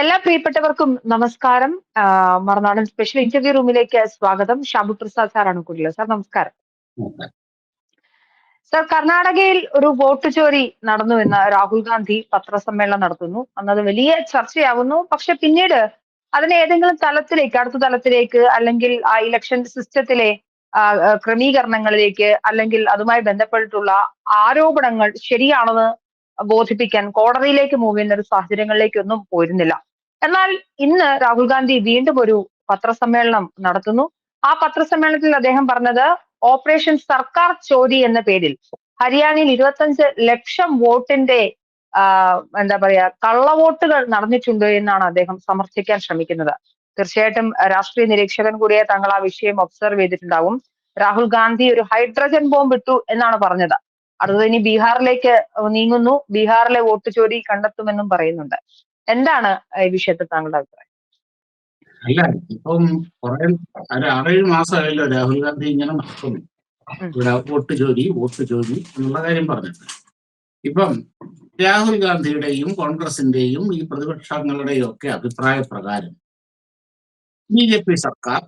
എല്ലാ പ്രിയപ്പെട്ടവർക്കും നമസ്കാരം. മറുനാടൻ സ്പെഷ്യൽ ഇന്റർവ്യൂ റൂമിലേക്ക് സ്വാഗതം. ഷാബു പ്രസാദ് സാറാണ് കൂടുതൽ സാർ നമസ്കാരം. സാർ കർണാടകയിൽ ഒരു വോട്ട് ചോരി നടന്നുവെന്ന് രാഹുൽ ഗാന്ധി പത്രസമ്മേളനം നടത്തുന്നു. അന്നത് വലിയ ചർച്ചയാവുന്നു. പക്ഷെ പിന്നീട് അതിനെ ഏതെങ്കിലും തലത്തിലേക്ക് അടുത്ത തലത്തിലേക്ക് അല്ലെങ്കിൽ ആ ഇലക്ഷൻ സിസ്റ്റത്തിലെ ക്രമീകരണങ്ങളിലേക്ക് അല്ലെങ്കിൽ അതുമായി ബന്ധപ്പെട്ടിട്ടുള്ള ആരോപണങ്ങൾ ശരിയാണെന്ന് ബോധിപ്പിക്കാൻ കോടതിയിലേക്ക് മൂവ് ചെയ്യുന്ന ഒരു സാഹചര്യങ്ങളിലേക്കൊന്നും പോയിരുന്നില്ല. എന്നാൽ ഇന്ന് രാഹുൽ ഗാന്ധി വീണ്ടും ഒരു പത്രസമ്മേളനം നടത്തുന്നു. ആ പത്രസമ്മേളനത്തിൽ അദ്ദേഹം പറഞ്ഞത് ഓപ്പറേഷൻ സർക്കാർ ചോരി എന്ന പേരിൽ ഹരിയാനയിൽ ഇരുപത്തഞ്ച് ലക്ഷം വോട്ടിന്റെ എന്താ പറയാ കള്ളവോട്ടുകൾ നടന്നിട്ടുണ്ട് എന്നാണ് അദ്ദേഹം സമർത്ഥിക്കാൻ ശ്രമിക്കുന്നത്. തീർച്ചയായിട്ടും രാഷ്ട്രീയ നിരീക്ഷകൻ കൂടിയെ തങ്ങൾ ആ വിഷയം ഒബ്സർവ് ചെയ്തിട്ടുണ്ടാവും. രാഹുൽ ഗാന്ധി ഒരു ഹൈഡ്രജൻ ബോംബ് ഇട്ടു എന്നാണ് പറഞ്ഞത്. അടുത്തത് ഇനി ബീഹാറിലേക്ക് നീങ്ങുന്നു. ബീഹാറിലെ വോട്ട് ചോരി കണ്ടെത്തുമെന്നും പറയുന്നുണ്ട്. എന്താണ് ഈ വിഷയത്തിൽ താങ്കളുടെ അഭിപ്രായം? അല്ല ഇപ്പം കുറെ ഒരു ആറേഴ് മാസമായല്ലോ രാഹുൽ ഗാന്ധി ഇങ്ങനെ നടക്കുന്നു. ഉം. ഇവിടെ വോട്ട് ചോദി വോട്ട് ചോദി എന്നുള്ള കാര്യം പറഞ്ഞിട്ട്. ഇപ്പം രാഹുൽ ഗാന്ധിയുടെയും കോൺഗ്രസിന്റെയും ഈ പ്രതിപക്ഷങ്ങളുടെയും ഒക്കെ അഭിപ്രായ പ്രകാരം ബി ജെ പി സർക്കാർ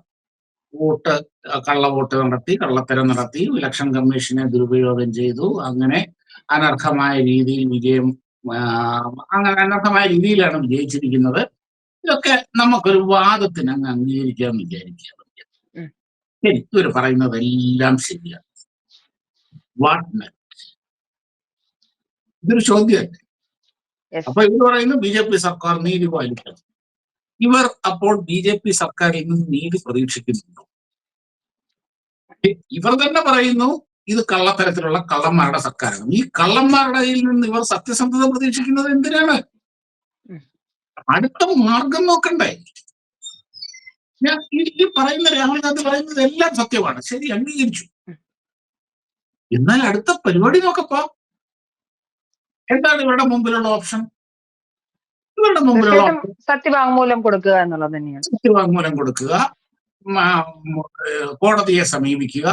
വോട്ട് കള്ള കള്ളവോട്ട് നടത്തി കള്ളത്തരം നടത്തി ഇലക്ഷൻ കമ്മീഷനെ ദുരുപയോഗം ചെയ്തു അങ്ങനെ അനർഹമായ രീതിയിൽ വിജയം അങ്ങനെ അനർഹമായ രീതിയിലാണ് വിജയിച്ചിരിക്കുന്നത്. ഇതൊക്കെ നമുക്കൊരു വാദത്തിന് അങ്ങ് അംഗീകരിക്കാൻ വിചാരിക്കുക. ശരി ഇവർ പറയുന്നതെല്ലാം ശരിയാണ്. വാട്ട് നെക്സ്റ്റ് ഇതൊരു ചോദ്യമല്ലേ. അപ്പൊ ഇവർ പറയുന്നു ബി ജെ പി സർക്കാർ നീതി പാലിക്കണം. ഇവർ അപ്പോൾ ബി ജെ പി സർക്കാരിൽ നിന്ന് നീതി പ്രതീക്ഷിക്കുന്നുണ്ടോ? ഇവർ തന്നെ പറയുന്നു ഇത് കള്ളത്തരത്തിലുള്ള കള്ളന്മാരുടെ സർക്കാരാണ്. ഈ കള്ളന്മാരുടെ കയ്യിൽ നിന്ന് ഇവർ സത്യസന്ധത പ്രതീക്ഷിക്കുന്നത് എന്തിനാണ്? അടുത്ത മാർഗം നോക്കണ്ടേ. ഞാൻ ഈ പറയുന്ന രാഹുൽ ഗാന്ധി പറയുന്നത് എല്ലാം സത്യമാണ്. ശരി അംഗീകരിച്ചു. എന്നാൽ അടുത്ത പരിപാടി നോക്കപ്പോ. എന്താണ് ഇവരുടെ മുമ്പിലുള്ള ഓപ്ഷൻ? ഇവരുടെ മുമ്പിലുള്ള ഓപ്ഷൻ സത്യവാങ്മൂലം കൊടുക്കുക എന്നുള്ളത് തന്നെയാണ്. സത്യവാങ്മൂലം കൊടുക്കുക. കോടതിയെ സമീപിക്കുക.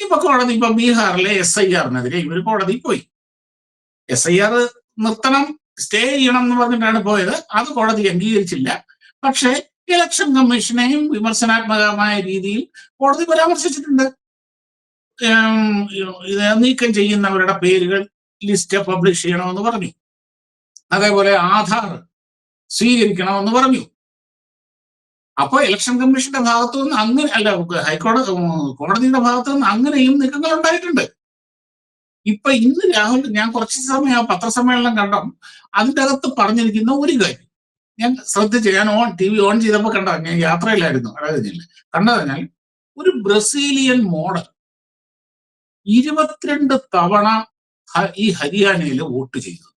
ഇപ്പൊ കോടതി ഇപ്പൊ ബീഹാറിലെ എസ് ഐ ആറിനെതിരെ ഇവർ കോടതി പോയി. എസ് ഐ ആർ നിർത്തണം സ്റ്റേ ചെയ്യണം എന്ന് പറഞ്ഞിട്ടാണ് പോയത്. അത് കോടതി അംഗീകരിച്ചില്ല. പക്ഷേ ഇലക്ഷൻ കമ്മീഷനെയും വിമർശനാത്മകമായ രീതിയിൽ കോടതി പരാമർശിച്ചിട്ടുണ്ട്. ഇത് നീക്കം ചെയ്യുന്നവരുടെ പേരുകൾ ലിസ്റ്റ് പബ്ലിഷ് ചെയ്യണമെന്ന് പറഞ്ഞു. അതേപോലെ ആധാർ സ്വീകരിക്കണമെന്ന് പറഞ്ഞു. അപ്പൊ ഇലക്ഷൻ കമ്മീഷന്റെ ഭാഗത്തു നിന്ന് അങ്ങനെ അല്ല ഹൈക്കോടതി കോടതിയുടെ ഭാഗത്തു നിന്ന് അങ്ങനെയും നീക്കങ്ങൾ ഉണ്ടായിട്ടുണ്ട്. ഇപ്പൊ ഇന്ന് രാഹുൽ ഞാൻ കുറച്ച് സമയം ആ പത്രസമ്മേളനം കണ്ടോ അതിന്റെ അകത്ത് പറഞ്ഞിരിക്കുന്ന ഒരു കാര്യം. ഞാൻ ശ്രദ്ധിച്ചു ഞാൻ ഓൺ ടി വി ഓൺ ചെയ്തപ്പോൾ കണ്ട ഞാൻ യാത്രയിലായിരുന്നു അതായത് കണ്ടതിനാൽ ഒരു ബ്രസീലിയൻ മോഡൽ ഇരുപത്തിരണ്ട് തവണ ഈ ഹരിയാനയിൽ വോട്ട് ചെയ്തു.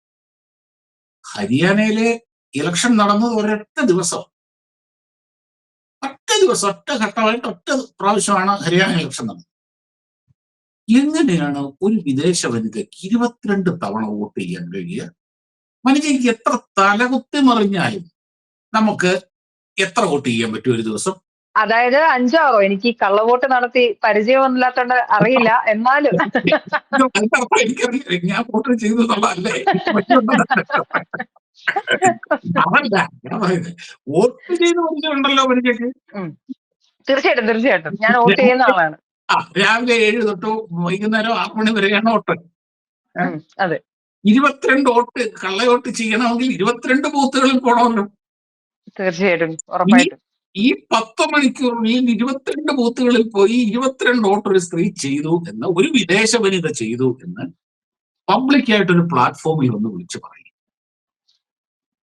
ഹരിയാനയിലെ ഇലക്ഷൻ നടന്നത് ഒരൊറ്റ ദിവസം. ദിവസം ഒറ്റ ഘട്ടമായിട്ട് ഒറ്റ പ്രാവശ്യമാണ് ഹരിയാന ഇലക്ഷൻ നടന്നത് എങ്ങനെയാണ് ഒരു വിദേശ വനിതയ്ക്ക് ഇരുപത്തിരണ്ട് തവണ വോട്ട് ചെയ്യാൻ കഴിയുക? വനിതയ്ക്ക് എത്ര തലകുത്തി മറിഞ്ഞാലും നമുക്ക് എത്ര വോട്ട് ചെയ്യാൻ പറ്റും ഒരു ദിവസം? അതായത് അഞ്ചാറോ? എനിക്ക് കള്ളവോട്ട് നടത്തി പരിചയമൊന്നുമില്ലാത്തോണ്ട് അറിയില്ല. എന്നാലും. ഞാൻ വോട്ട് ചെയ്തു എന്നുള്ളതല്ലേ? അതല്ല ഞാൻ പറയുന്നത് വോട്ട് ചെയ്ത് വനിതയുണ്ടല്ലോ വനിതയ്ക്ക് തീർച്ചയായിട്ടും തീർച്ചയായിട്ടും. ഞാൻ വോട്ട് ചെയ്യുന്ന ആളാണ്. ആ രാവിലെ ഏഴ് തൊട്ട് വൈകുന്നേരം ആറ് മണി വരെയാണ് വോട്ട്. അതെ. ഇരുപത്തിരണ്ട് വോട്ട് കള്ളവോട്ട് ചെയ്യണമെങ്കിൽ ഇരുപത്തിരണ്ട് ബൂത്തുകളിൽ പോകണമല്ലോ തീർച്ചയായിട്ടും ഉറപ്പായിട്ടും. ഈ പത്ത് മണിക്കൂറിൽ ഇരുപത്തിരണ്ട് ബൂത്തുകളിൽ പോയി ഇരുപത്തിരണ്ട് വോട്ട് ഒരു സ്ത്രീ ചെയ്തു എന്ന് ഒരു വിദേശ വനിത ചെയ്തു എന്ന് പബ്ലിക്കായിട്ടൊരു പ്ലാറ്റ്ഫോമിൽ ഒന്ന് വിളിച്ചു പറയും.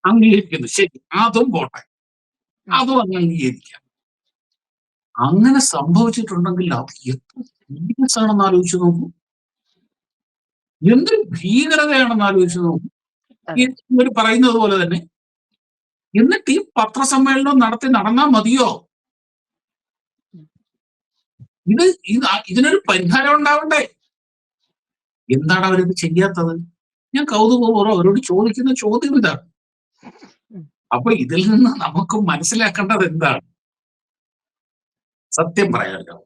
അംഗീകരിക്കുന്നു. ശരി അതും പോട്ടെ. അതും അങ്ങ് അംഗീകരിക്കാം. അങ്ങനെ സംഭവിച്ചിട്ടുണ്ടെങ്കിൽ അത് എത്ര സീരിയസ് ആണെന്ന് ആലോചിച്ച് നോക്കൂ. എന്തൊരു ഭീകരതയാണെന്ന് ആലോചിച്ച് നോക്കൂ. ഇവർ പറയുന്നത് പോലെ തന്നെ എന്നിട്ട് ഈ പത്രസമ്മേളനം നടത്തി നടന്നാ മതിയോ? ഇത് ഇത് ഇതിനൊരു പരിഹാരം ഉണ്ടാവണ്ടേ? എന്താണ് അവരിത് ചെയ്യാത്തത്? ഞാൻ കൗതുകപൂർവം അവരോട് ചോദിക്കുന്ന ചോദ്യം ഇതാണ്. അപ്പൊ ഇതിൽ നിന്ന് നമുക്ക് മനസ്സിലാക്കേണ്ടത് എന്താണ്? സത്യം പറയാമല്ലോ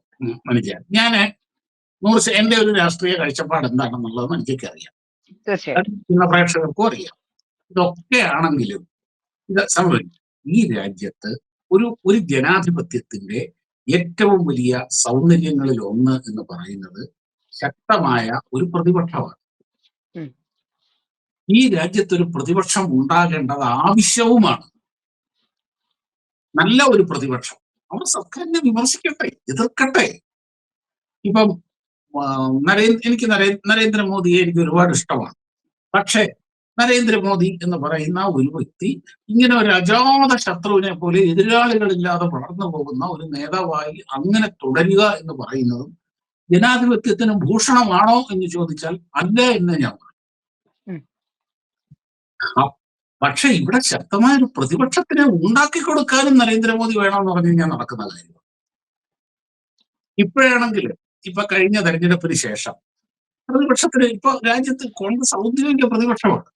മനുജ ഞാൻ നൂറ് എന്റെ ഒരു രാഷ്ട്രീയ കാഴ്ചപ്പാട് എന്താണെന്നുള്ളത് മനുജയ്ക്ക് അറിയാം ഇന്ന പ്രേക്ഷകർക്കും അറിയാം. ഇതൊക്കെ ആണെങ്കിലും ഇത് സംഭവിക്കും ഈ രാജ്യത്ത് ഒരു ഒരു ജനാധിപത്യത്തിന്റെ ഏറ്റവും വലിയ സൗന്ദര്യങ്ങളിൽ ഒന്ന് എന്ന് പറയുന്നത് ശക്തമായ ഒരു പ്രതിപക്ഷമാണ്. ഈ രാജ്യത്ത് ഒരു പ്രതിപക്ഷം ഉണ്ടാകേണ്ടത് ആവശ്യവുമാണ്. നല്ല ഒരു പ്രതിപക്ഷം. അവർ സർക്കാരിനെ വിമർശിക്കട്ടെ എതിർക്കട്ടെ. ഇപ്പം നരേന്ദ്ര എനിക്ക് നരേ നരേന്ദ്രമോദിയെ എനിക്ക് ഒരുപാട് ഇഷ്ടമാണ്. പക്ഷേ നരേന്ദ്രമോദി എന്ന് പറയുന്ന ഒരു വ്യക്തി ഇങ്ങനെ ഒരു അജാത ശത്രുവിനെ പോലെ എതിരാളികളില്ലാതെ വളർന്നു പോകുന്ന ഒരു നേതാവായി അങ്ങനെ തുടരുക എന്ന് പറയുന്നതും ജനാധിപത്യത്തിന് ഭൂഷണമാണോ എന്ന് ചോദിച്ചാൽ അല്ല എന്ന് ഞാൻ പക്ഷെ ഇവിടെ ശക്തമായ ഒരു പ്രതിപക്ഷത്തിനെ ഉണ്ടാക്കി കൊടുക്കാനും നരേന്ദ്രമോദി എന്ന് പറഞ്ഞു കഴിഞ്ഞാൽ നടക്കുന്ന കാര്യം. ഇപ്പോഴാണെങ്കിൽ ഇപ്പൊ കഴിഞ്ഞ തെരഞ്ഞെടുപ്പിന് ശേഷം പ്രതിപക്ഷത്തിന് ഇപ്പൊ രാജ്യത്ത് കോൺഗ്രസ് ഔദ്യോഗിക പ്രതിപക്ഷമാണ്.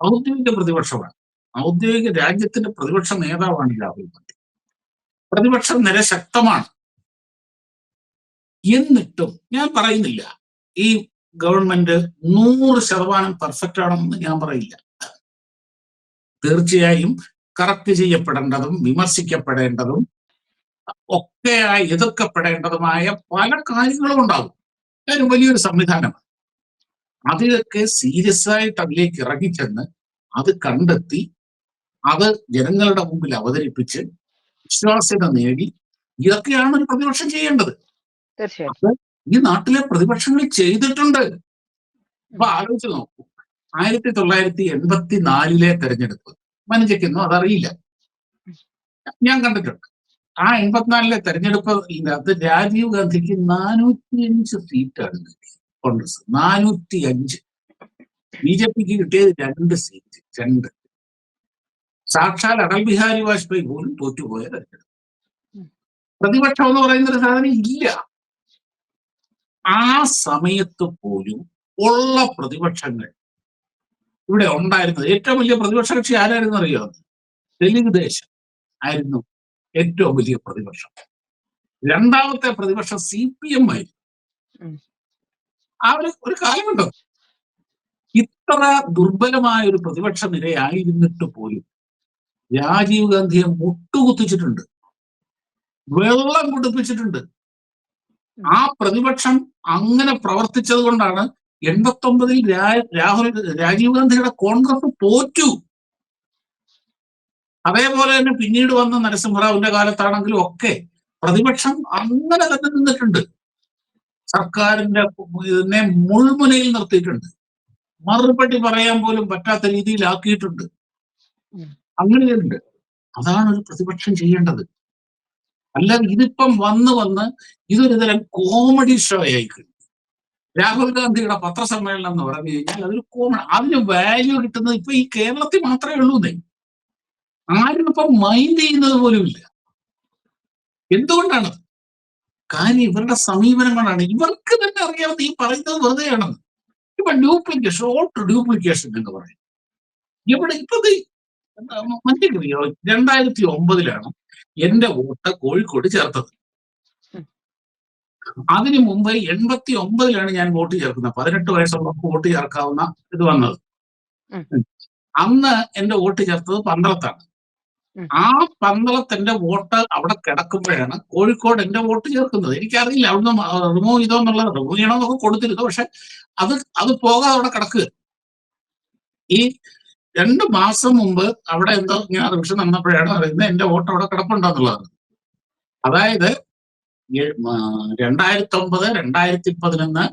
ഔദ്യോഗിക പ്രതിപക്ഷമാണ്. ഔദ്യോഗിക രാജ്യത്തിന്റെ പ്രതിപക്ഷ നേതാവാണ് രാഹുൽ ഗാന്ധി. പ്രതിപക്ഷം നിര ശക്തമാണ്. എന്നിട്ടും ഞാൻ പറയുന്നില്ല. ഈ ഗവൺമെന്റ് നൂറ് ശതമാനം പെർഫെക്റ്റ് ആണെന്ന് ഞാൻ പറയില്ല. തീർച്ചയായും കറക്റ്റ് ചെയ്യപ്പെടേണ്ടതും വിമർശിക്കപ്പെടേണ്ടതും ഒക്കെയായി എതിർക്കപ്പെടേണ്ടതുമായ പല കാര്യങ്ങളും ഉണ്ടാകും. അതൊരു വലിയൊരു സംവിധാനമാണ്. അതിലൊക്കെ സീരിയസ് ആയിട്ട് അതിലേക്ക് ഇറങ്ങിച്ചെന്ന് അത് കണ്ടെത്തി അത് ജനങ്ങളുടെ മുമ്പിൽ അവതരിപ്പിച്ച് വിശ്വാസ്യത നേടി ഇതൊക്കെയാണ് ഒരു പ്രതിപക്ഷം ചെയ്യേണ്ടത്. തീർച്ചയായും. ഈ നാട്ടിലെ പ്രതിപക്ഷങ്ങൾ ചെയ്തിട്ടുണ്ട്. അപ്പൊ ആലോചിച്ച് നോക്കൂ. ആയിരത്തി തൊള്ളായിരത്തി എൺപത്തി നാലിലെ തെരഞ്ഞെടുപ്പ്. മനുജയ്ക്കൊന്നും അതറിയില്ല. ഞാൻ കണ്ടിട്ടുണ്ട്. ആ എൺപത്തിനാലിലെ തെരഞ്ഞെടുപ്പ് അത് രാജീവ് ഗാന്ധിക്ക് നാനൂറ്റി അഞ്ച് സീറ്റാണ് കോൺഗ്രസ് നാനൂറ്റി അഞ്ച് ബി ജെ പിക്ക് കിട്ടിയത് രണ്ട് സീറ്റ്. രണ്ട്. സാക്ഷാൽ അടൽ ബിഹാരി വാജ്പേയി പോലും തോറ്റുപോയ തെരഞ്ഞെടുപ്പ്. പ്രതിപക്ഷം എന്ന് പറയുന്ന ഒരു സാധനം ഇല്ല. ആ സമയത്ത് പോലും ഉള്ള പ്രതിപക്ഷങ്ങൾ ഇവിടെ ഉണ്ടായിരുന്നത് ഏറ്റവും വലിയ പ്രതിപക്ഷ കക്ഷി ആരായിരുന്നു അറിയോ? തെലുങ്ക് ദേശം ആയിരുന്നു ഏറ്റവും വലിയ പ്രതിപക്ഷം. രണ്ടാമത്തെ പ്രതിപക്ഷം സി പി എം ആയിരുന്നു. അവർ ആ ഒരു ഒരു കാലമുണ്ടോ ഇത്ര ദുർബലമായ ഒരു പ്രതിപക്ഷ നിരയായിരുന്നിട്ട് പോലും രാജീവ് ഗാന്ധിയെ മുട്ടുകുത്തിച്ചിട്ടുണ്ട്. വെള്ളം കുടിപ്പിച്ചിട്ടുണ്ട്. ആ പ്രതിപക്ഷം അങ്ങനെ പ്രവർത്തിച്ചത് കൊണ്ടാണ് എൺപത്തൊമ്പതിൽ രാഹുൽ രാജീവ് ഗാന്ധിയുടെ കോൺഗ്രസ് തോറ്റു. അതേപോലെ തന്നെ പിന്നീട് വന്ന നരസിംഹറാവുവിന്റെ കാലത്താണെങ്കിലും ഒക്കെ പ്രതിപക്ഷം അങ്ങനെ തന്നെ നിന്നിട്ടുണ്ട്. സർക്കാരിന്റെ ഇതിനെ മുൾമുനയിൽ നിർത്തിയിട്ടുണ്ട്. മറുപടി പറയാൻ പോലും പറ്റാത്ത രീതിയിലാക്കിയിട്ടുണ്ട്. അങ്ങനെ അങ്ങനെയുണ്ട്. അതാണ് ഒരു പ്രതിപക്ഷം ചെയ്യേണ്ടത്. അല്ലാതെ ഇതിപ്പം വന്ന് വന്ന് ഇതൊരു തരം കോമഡി ഷോ ആയി രാഹുൽ ഗാന്ധിയുടെ പത്രസമ്മേളനം എന്ന് പറഞ്ഞു കഴിഞ്ഞാൽ അതൊരു കോമഡി അതിന് വാല്യൂ കിട്ടുന്നത് ഇപ്പൊ ഈ കേരളത്തിൽ മാത്രമേ ഉള്ളൂ ആരും ഇപ്പൊ മൈൻഡ് ചെയ്യുന്നത് പോലുമില്ല എന്തുകൊണ്ടാണ് കാര്യം ഇവരുടെ സമീപനം കൊണ്ടാണ് ഇവർക്ക് തന്നെ അറിയാവുന്ന ഈ പറയുന്നത് വെറുതെയാണെന്ന് ഇപ്പൊ ഡ്യൂപ്ലിക്കേഷൻ ഓട്ട് ഡ്യൂപ്ലിക്കേഷൻ എന്ന് പറയും. ഇവിടെ ഇപ്പൊ മറ്റേ രണ്ടായിരത്തി ഒമ്പതിലാണ് എന്റെ വോട്ട് കോഴിക്കോട് ചേർത്തത്. അതിനു മുമ്പ് എൺപത്തി ഒമ്പതിലാണ് ഞാൻ വോട്ട് ചേർക്കുന്നത്. പതിനെട്ട് വയസ്സുള്ളവർക്ക് വോട്ട് ചേർക്കാവുന്ന ഇത് വന്നത്. അന്ന് എന്റെ വോട്ട് ചേർത്തത് പന്തളത്താണ് ഉം. ആ പന്തളത്തിന്റെ വോട്ട് അവിടെ കിടക്കുമ്പോഴാണ് കോഴിക്കോട് എന്റെ വോട്ട് ചേർക്കുന്നത്. എനിക്കറിയില്ല അവിടുന്ന് റിമൂവ് ചെയ്തോ എന്നുള്ള റിമൂവ് ചെയ്യണമെന്നൊക്കെ കൊടുത്തിരുന്നു. പക്ഷെ അത് അത് പോകാതെ അവിടെ കിടക്കുക ഈ രണ്ട് മാസം മുമ്പ് അവിടെ എന്തോ ഇങ്ങനെ റിവിഷൻ നടന്നപ്പോഴാണ് അറിയുന്നത് എന്റെ വോട്ട് അവിടെ കിടപ്പുണ്ടെന്നുള്ളത്. അതായത് രണ്ടായിരത്തി ഒമ്പത് രണ്ടായിരത്തി പതിനൊന്ന്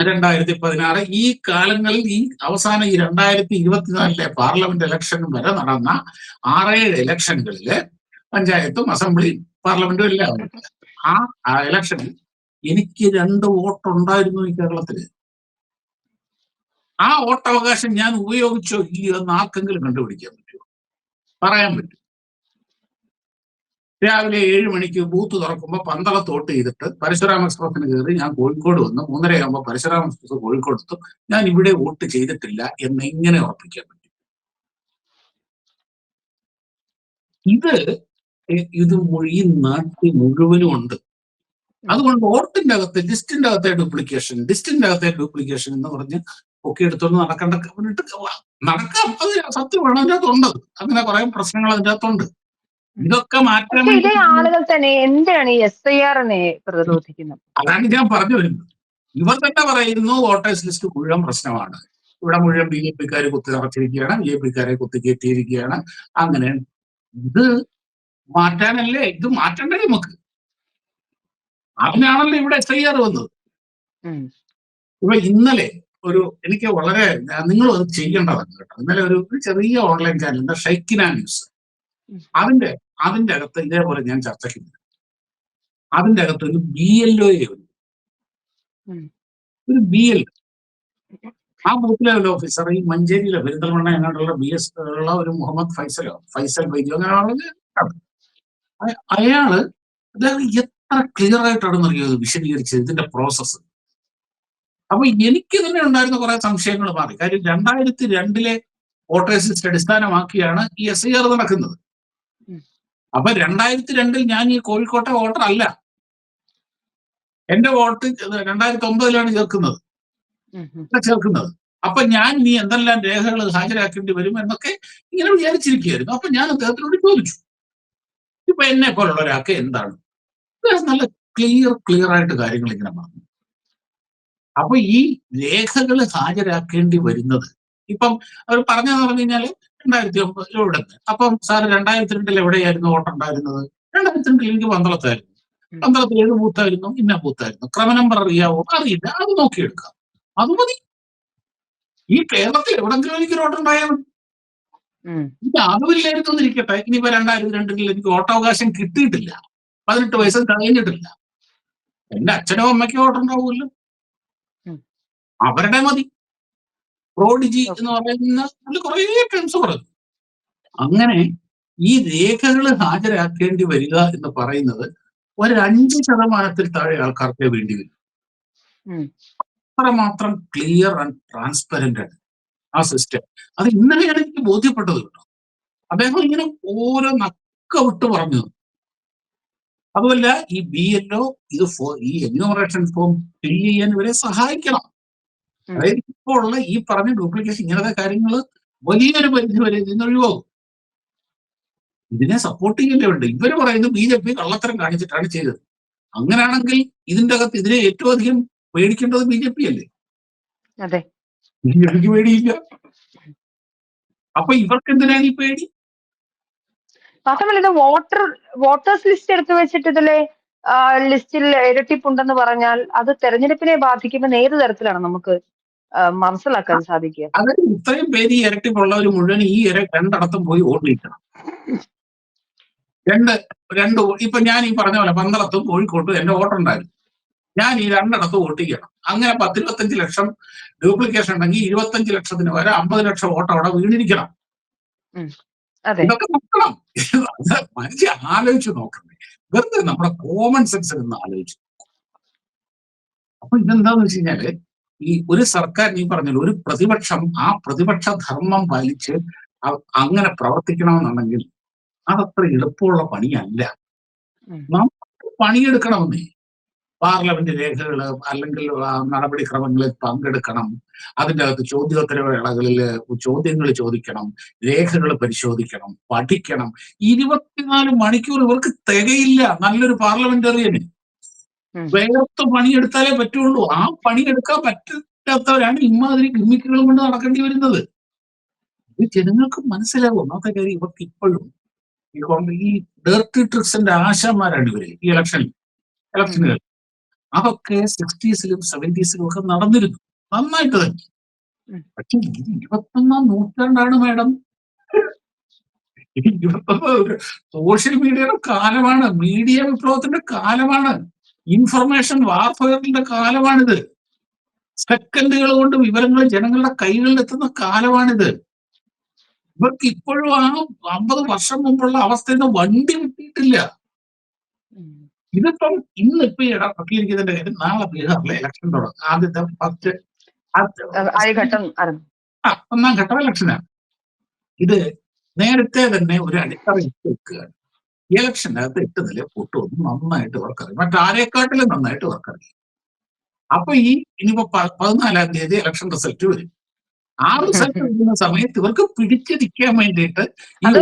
രണ്ടായിരത്തി പതിനാറ് ഈ കാലങ്ങളിൽ ഈ അവസാന ഈ രണ്ടായിരത്തി ഇരുപത്തിനാലിലെ പാർലമെന്റ് ഇലക്ഷൻ വരെ നടന്ന ആറേഴ് ഇലക്ഷനുകളിൽ പഞ്ചായത്തും അസംബ്ലിയും പാർലമെന്റും എല്ലാം. ആ ഇലക്ഷനിൽ എനിക്ക് രണ്ട് വോട്ടുണ്ടായിരുന്നു ഈ കേരളത്തിൽ. ആ വോട്ടവകാശം ഞാൻ ഉപയോഗിച്ചോ ഇല്ലയോ എന്ന് ആർക്കെങ്കിലും കണ്ടുപിടിക്കാൻ പറ്റുമോ? പറയാൻ പറ്റും. രാവിലെ ഏഴ് മണിക്ക് ബൂത്ത് തുറക്കുമ്പോൾ പന്തളത്തോട്ട് ചെയ്തിട്ട് പരശുരാമ എക്സ്പ്രസിന് കയറി ഞാൻ കോഴിക്കോട് വന്ന്. മൂന്നരയാകുമ്പോൾ പരശുരാമ എക്സ്പ്രസ് കോഴിക്കോട് എത്തും ഞാൻ ഇവിടെ വോട്ട് ചെയ്തിട്ടില്ല എന്ന് എങ്ങനെ ഉറപ്പിക്കാൻ പറ്റും. ഇത് ഇത് മുഴു- ഈ നാട്ടിൽ മുഴുവനും ഉണ്ട്. അതുകൊണ്ട് വോട്ടിന്റെ അകത്ത് ലിസ്റ്റിന്റെ അകത്തെ ഡ്യൂപ്ലിക്കേഷൻ ലിസ്റ്റിന്റെ അകത്തെ ഡ്യൂപ്ലിക്കേഷൻ എന്ന് പറഞ്ഞ് ഒക്കെ എടുത്തോണ്ട് നടക്കേണ്ട നടക്കാം അത് സത്യമാണ് അതിന്റെ അകത്തുണ്ട് അങ്ങനെ കുറെ പ്രശ്നങ്ങൾ അതിന്റെ അകത്തുണ്ട് ഇതൊക്കെ മാറ്റാൻ ഇതേ ആളുകൾ തന്നെ എന്താണ് ഈ എസ് ഐ ആറിനെ പ്രതിരോധിക്കുന്നത്? അതാണ് ഞാൻ പറഞ്ഞു വരുന്നത്. ഇവർ തന്നെ പറയുന്നു വോട്ടേഴ്സ് ലിസ്റ്റ് മുഴുവൻ പ്രശ്നമാണ്. ഇവിടെ മുഴുവൻ ബി ജെ പിക്കാർ കുത്തി നിറച്ചിരിക്കുകയാണ് ബി ജെ പിക്കാരെ കുത്തി കയറ്റിയിരിക്കുകയാണ് അങ്ങനെ ഇത് മാറ്റാനല്ലേ ഇത് മാറ്റണ്ടേ നമുക്ക്? അതിനാണല്ലോ ഇവിടെ എസ് ഐ ആർ വന്നത്. ഇപ്പൊ ഇന്നലെ ഒരു എനിക്ക് വളരെ നിങ്ങൾ അത് ചെയ്യേണ്ടതാണ് കേട്ടോ ഇന്നലെ ഒരു ഒരു ചെറിയ ഓൺലൈൻ ചാനൽ ഷൈക്കിന ന്യൂസ്. അതിന്റെ അതിന്റെ അകത്ത് ഇതേപോലെ ഞാൻ ചർച്ചയ്ക്ക്. അതിന്റെ അകത്ത് ഒരു ബി എൽ ഒ ഉം. ഒരു ബി എൽ ആ ബൂത്ത് ലെവൽ ഓഫീസർ ഈ മഞ്ചേരിയിലെ പെരിന്തൽമണ്ണ എങ്ങോട്ടുള്ള ബി എസ് ഉള്ള ഒരു മുഹമ്മദ് ഫൈസലോ ഫൈസൽ വൈദ്യോ അങ്ങനെ അയാൾ അതായത് എത്ര ക്ലിയർ ആയിട്ടാണെന്ന് അറിയോ വിശദീകരിച്ചത് ഇതിന്റെ പ്രോസസ്സ് അപ്പൊ എനിക്ക് തന്നെ ഉണ്ടായിരുന്ന കുറെ സംശയങ്ങൾ മാറി. കാര്യം രണ്ടായിരത്തി രണ്ടിലെ വോട്ടേഴ്സ് ലിസ്റ്റ് അടിസ്ഥാനമാക്കിയാണ് ഈ എസ് ഐ ആർ നടക്കുന്നത്. അപ്പൊ രണ്ടായിരത്തി രണ്ടിൽ ഞാൻ ഈ കോഴിക്കോട്ടെ വോട്ടർ അല്ല. എന്റെ വോട്ട് രണ്ടായിരത്തി ഒമ്പതിലാണ് ചേർക്കുന്നത്. ചേർക്കുന്നത്. അപ്പൊ ഞാൻ നീ എന്തെല്ലാം രേഖകൾ ഹാജരാക്കേണ്ടി വരും എന്നൊക്കെ ഇങ്ങനെ വിചാരിച്ചിരിക്കുകയായിരുന്നു. അപ്പൊ ഞാൻ അദ്ദേഹത്തിനോട് ചോദിച്ചു. ഇപ്പൊ എന്നെ പോലുള്ള ഒരാൾക്ക് എന്താണ് നല്ല ക്ലിയർ ക്ലിയർ ആയിട്ട് കാര്യങ്ങൾ ഇങ്ങനെ പറഞ്ഞു. അപ്പൊ ഈ രേഖകൾ ഹാജരാക്കേണ്ടി വരുന്നത്. ഇപ്പം അവർ പറഞ്ഞതെന്ന് പറഞ്ഞു കഴിഞ്ഞാൽ രണ്ടായിരത്തി ഒമ്പത് ഇവിടെ അപ്പം സാർ രണ്ടായിരത്തി രണ്ടിൽ എവിടെയായിരുന്നു വോട്ടുണ്ടായിരുന്നത് രണ്ടായിരത്തി രണ്ടിൽ എനിക്ക് പന്തളത്തായിരുന്നു. ഉം. പന്തളത്തിൽ ഏത് ബൂത്തായിരുന്നു? ഇന്ന ബൂത്തായിരുന്നു ക്രമ നമ്പർ അറിയാവോ? അറിയില്ല. അത് നോക്കിയെടുക്കാം. അത് മതി. ഈ കേരളത്തിൽ എവിടെങ്കിലും എനിക്ക് വോട്ടുണ്ടായാൽ. ഇത് അതുമില്ലായിരുന്നു എന്നിരിക്കട്ടെ. ഇനിയിപ്പോ രണ്ടായിരത്തി രണ്ടിൽ എനിക്ക് വോട്ടവകാശം കിട്ടിയിട്ടില്ല. പതിനെട്ട് വയസ്സ് കഴിഞ്ഞിട്ടില്ല. എന്റെ അച്ഛനോ അമ്മയ്ക്കോ വോട്ടുണ്ടാവുമല്ലോ. അവരുടെ മതി. പ്രോഡിജി എന്ന് പറയുന്ന അതിൽ കുറേ ടേംസ് പറഞ്ഞു അങ്ങനെ ഈ രേഖകൾ ഹാജരാക്കേണ്ടി വരിക എന്ന് പറയുന്നത് ഒരു അഞ്ച് ശതമാനത്തിൽ താഴെ ആൾക്കാർക്ക് വേണ്ടി വരും. അത്ര അത്രമാത്രം ക്ലിയർ ആൻഡ് ട്രാൻസ്പെറന്റ് ആണ് ആ സിസ്റ്റം അത് ഇന്നലെയാണ് എനിക്ക് ബോധ്യപ്പെട്ടത് കേട്ടോ. അദ്ദേഹം ഇങ്ങനെ ഓരോ നക്ക വിട്ട് പറഞ്ഞു. അതുമല്ല ഈ ബി എൽഒ ഇത് ഈ എന്യൂമറേഷൻ ഫോം ഫിൽ ചെയ്യാൻ ഇവരെ സഹായിക്കണം. അതായത് ഇപ്പോൾ ഉള്ള ഈ പറഞ്ഞ ഡ്യൂപ്ലിക്കേഷൻ ഇങ്ങനത്തെ കാര്യങ്ങൾ വലിയൊരു പരിധി വരെ ഇതിന് ഒഴിവാകും. ഇതിനെ സപ്പോർട്ട് ചെയ്യേണ്ടതുണ്ട് ഇവർ പറയുന്നത് ബി ജെ പി കള്ളത്തരം കാണിച്ചിട്ടാണ് ചെയ്തത്. അങ്ങനെയാണെങ്കിൽ ഇതിന്റെ അകത്ത് ഇതിനെ ഏറ്റവും അധികം പേടിക്കേണ്ടത് ബി ജെ പി അല്ലേ? ബി ജെ പിക്ക് പേടിയില്ല. അപ്പൊ ഇവർക്ക് എന്തിനാണ് ഈ പേടി? മാത്രമല്ല ഇത് വോട്ടർ വോട്ടേഴ്സ് ലിസ്റ്റ് എടുത്തു വെച്ചിട്ട് ഇതിലെ ലിസ്റ്റിൽ ഇരട്ടിപ്പുണ്ടെന്ന് പറഞ്ഞാൽ അത് തെരഞ്ഞെടുപ്പിനെ ബാധിക്കുമെന്ന് ഏത് തരത്തിലാണ് നമുക്ക് മനസ്സിലാക്കാൻ സാധിക്കുക അതായത് ഇത്രയും പേര് ഈ ഇരട്ടിപ്പുള്ളവർ മുഴുവൻ ഈ ഇര രണ്ടിടത്തും പോയി ചെയ്യണം. രണ്ട് രണ്ട് ഇപ്പൊ ഞാൻ ഈ പറഞ്ഞ പോലെ പന്തളത്തും കോഴിക്കോട്ടും എന്റെ വോട്ടുണ്ടായിരുന്നു. ഞാൻ ഈ രണ്ടിടത്ത് വോട്ടിക്കണം അങ്ങനെ പത്തിരുപത്തഞ്ച് ലക്ഷം ഡ്യൂപ്ലിക്കേഷൻ ഉണ്ടെങ്കിൽ ഇരുപത്തഞ്ച് ലക്ഷത്തിന് വരെ അമ്പത് ലക്ഷം വോട്ട് അവിടെ വീണിരിക്കണം. ഇതൊക്കെ നോക്കണം. മനുഷ്യ ആലോചിച്ച് നോക്കണേ. വെറുതെ നമ്മുടെ കോമൺ സെൻസ് നിന്ന് ആലോചിച്ചു അപ്പൊ ഇതെന്താന്ന് വെച്ച് കഴിഞ്ഞാൽ ഈ ഒരു സർക്കാർ നീ പറഞ്ഞല്ലോ ഒരു പ്രതിപക്ഷം ആ പ്രതിപക്ഷ ധർമ്മം പാലിച്ച് അങ്ങനെ പ്രവർത്തിക്കണമെന്നുണ്ടെങ്കിൽ അതത്ര എളുപ്പമുള്ള പണിയല്ല. നമ്മൾ പണിയെടുക്കണമെന്നേ. പാർലമെന്റ് രേഖകൾ അല്ലെങ്കിൽ നടപടിക്രമങ്ങളിൽ പങ്കെടുക്കണം. അതിന്റെ അകത്ത് ചോദ്യോത്തര വേളകളിൽ ചോദ്യങ്ങൾ ചോദിക്കണം രേഖകൾ പരിശോധിക്കണം പഠിക്കണം. ഇരുപത്തിനാല് മണിക്കൂർ ഇവർക്ക് തികയില്ല. നല്ലൊരു പാർലമെന്ററിയന്. ഉം. വേഗത്ത് പണിയെടുത്താലേ പറ്റുള്ളൂ. ആ പണിയെടുക്കാൻ പറ്റാത്തവരാണ് ഇമാതിരി ഗിമ്മിക്കുകൾ കൊണ്ട് നടക്കേണ്ടി വരുന്നത്. ഇത് ജനങ്ങൾക്ക് മനസ്സിലാവും. ഒന്നാമത്തെ കാര്യം ഇവർക്ക് ഇപ്പോഴും ഈ കോൺഗ്രസ് ഈ ഡേർട്ടി ട്രിക്സിന്റെ ആശാന്മാരാണ് ഇവർ ഈ ഇലക്ഷൻ ഇലക്ഷനുകൾ അതൊക്കെ സിക്സ്റ്റീസിലും സെവന്റീസിലും ഒക്കെ നടന്നിരുന്നു. നന്നായിട്ട് തന്നെ. പക്ഷെ ഇത് ഇരുപത്തൊന്നാം നൂറ്റാണ്ടാണ് മാഡം. ഇരുപത്തൊന്ന് സോഷ്യൽ മീഡിയയുടെ കാലമാണ്. മീഡിയ വിപ്ലവത്തിന്റെ കാലമാണ്. ഇൻഫർമേഷൻ വാർഫെയറിന്റെ കാലമാണിത്. സെക്കൻഡുകൾ കൊണ്ട് വിവരങ്ങൾ ജനങ്ങളുടെ കൈകളിൽ എത്തുന്ന കാലമാണിത്. ഇവർക്ക് ഇപ്പോഴും ആ അമ്പത് വർഷം മുമ്പുള്ള അവസ്ഥയിൽ നിന്ന് വണ്ടി കിട്ടിയിട്ടില്ല. ഇതിപ്പം ഇന്ന് ഇപ്പൊ ഇട ഇടപെട്ടിരിക്കുന്നതിന്റെ കാര്യം നാളെ ബീഹാറിലെ ഇലക്ഷൻ തുടങ്ങും. ആദ്യത്തെ ഫസ്റ്റ് ആ, ഒന്നാം ഘട്ടം ഇലക്ഷനാണ് ഇത് നേരത്തെ തന്നെ ഒരു അടിത്തറ ഇട്ട് വെക്കുകയാണ്. ഇലക്ഷനകത്ത് എട്ട് നില പൊട്ടുമെന്ന് നന്നായിട്ട് ഇവർക്കറിയാം മറ്റാരെക്കാട്ടിലും നന്നായിട്ട് ഇവർക്കറിയാം അപ്പൊ ഈ ഇനിയിപ്പോ പതിനാലാം തീയതി ഇലക്ഷൻ റിസൾട്ട് വരും. ആ റിസൾട്ട് വരുന്ന സമയത്ത് ഇവർക്ക് പിടിച്ചിരിക്കാൻ വേണ്ടിയിട്ട് അത്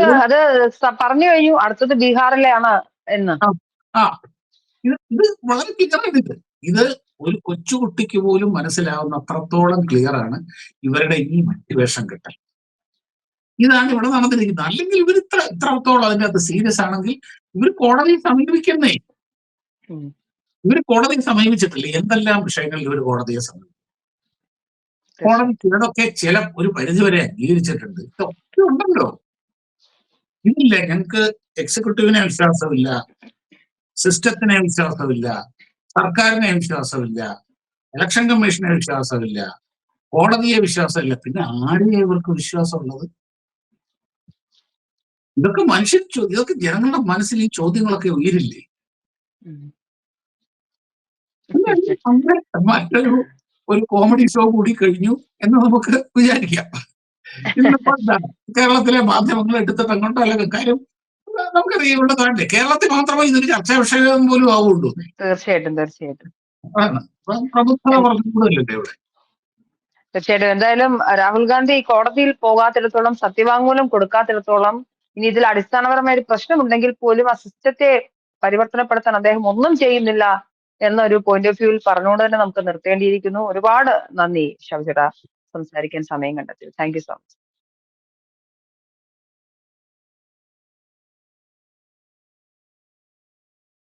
പറഞ്ഞു കഴിഞ്ഞു. അടുത്തത് ബീഹാറിലെയാണ് എന്ന്. ആ ഇത് ഇത് വളരെ ക്ലിയർ ഇത്. ഇത് ഒരു കൊച്ചുകുട്ടിക്ക് പോലും മനസ്സിലാവുന്ന അത്രത്തോളം ക്ലിയർ ആണ് ഇവരുടെ ഈ വേഷം കെട്ടൽ. ഇതാണ് ഇവിടെ നടന്നിരിക്കുന്നത്. അല്ലെങ്കിൽ ഇവർ ഇത്ര ഇത്രത്തോളം അതിന്റെ അകത്ത് സീരിയസ് ആണെങ്കിൽ ഇവർ കോടതിയെ സമീപിക്കുന്നേ. ഇവർ കോടതിയെ സമീപിച്ചിട്ടില്ല. എന്തെല്ലാം വിഷയങ്ങളിൽ ഇവർ കോടതിയെ സമീപിക്കും കോടതി ചിലതൊക്കെ ചില ഒരു പരിധിവരെ അംഗീകരിച്ചിട്ടുണ്ട്. ഇതൊക്കെ ഉണ്ടല്ലോ. ഇല്ല ഞങ്ങൾക്ക് എക്സിക്യൂട്ടീവിനെ വിശ്വാസമില്ല. സിസ്റ്റത്തിനെ വിശ്വാസമില്ല. സർക്കാരിനെ വിശ്വാസമില്ല. ഇലക്ഷൻ കമ്മീഷനെ വിശ്വാസമില്ല. കോടതിയെ വിശ്വാസമില്ല. പിന്നെ ആരെയാണ് ഇവർക്ക് വിശ്വാസമുള്ളത്? ഇതൊക്കെ മനുഷ്യർ ഇതൊക്കെ ജനങ്ങളുടെ മനസ്സിൽ ഈ ചോദ്യങ്ങളൊക്കെ ഉയരില്ലേ? മറ്റൊരു ഒരു കോമഡി ഷോ കൂടി കഴിഞ്ഞു എന്ന് നമുക്ക് വിചാരിക്കാം. കേരളത്തിലെ മാധ്യമങ്ങൾ എടുത്തിട്ട് അങ്ങോട്ടോ അല്ലെങ്കിൽ കാര്യം നമുക്കറിയാം ഇവിടെ കാണില്ലേ കേരളത്തിൽ മാത്രമേ ഇതൊരു ചർച്ചാ വിഷയം പോലും ആവുള്ളൂ. തീർച്ചയായിട്ടും തീർച്ചയായിട്ടും. ആണ് അപ്പൊ കൂടുതലല്ലേ ഇവിടെ? തീർച്ചയായിട്ടും. എന്തായാലും രാഹുൽ ഗാന്ധി കോടതിയിൽ പോകാത്തിടത്തോളം സത്യവാങ്മൂലം കൊടുക്കാത്തിടത്തോളം ഇനി ഇതിൽ അടിസ്ഥാനപരമായ ഒരു പ്രശ്നമുണ്ടെങ്കിൽ പോലും ആ സിസ്റ്റത്തെ പരിവർത്തനപ്പെടുത്താൻ അദ്ദേഹം ഒന്നും ചെയ്യുന്നില്ല എന്നൊരു പോയിന്റ് ഓഫ് വ്യൂവിൽ പറഞ്ഞുകൊണ്ട് തന്നെ നമുക്ക് നിർത്തേണ്ടിയിരിക്കുന്നു. ഒരുപാട് നന്ദി ശവചേട്ടാ സംസാരിക്കാൻ സമയം കണ്ടെത്തി താങ്ക് യു സോ മച്ച്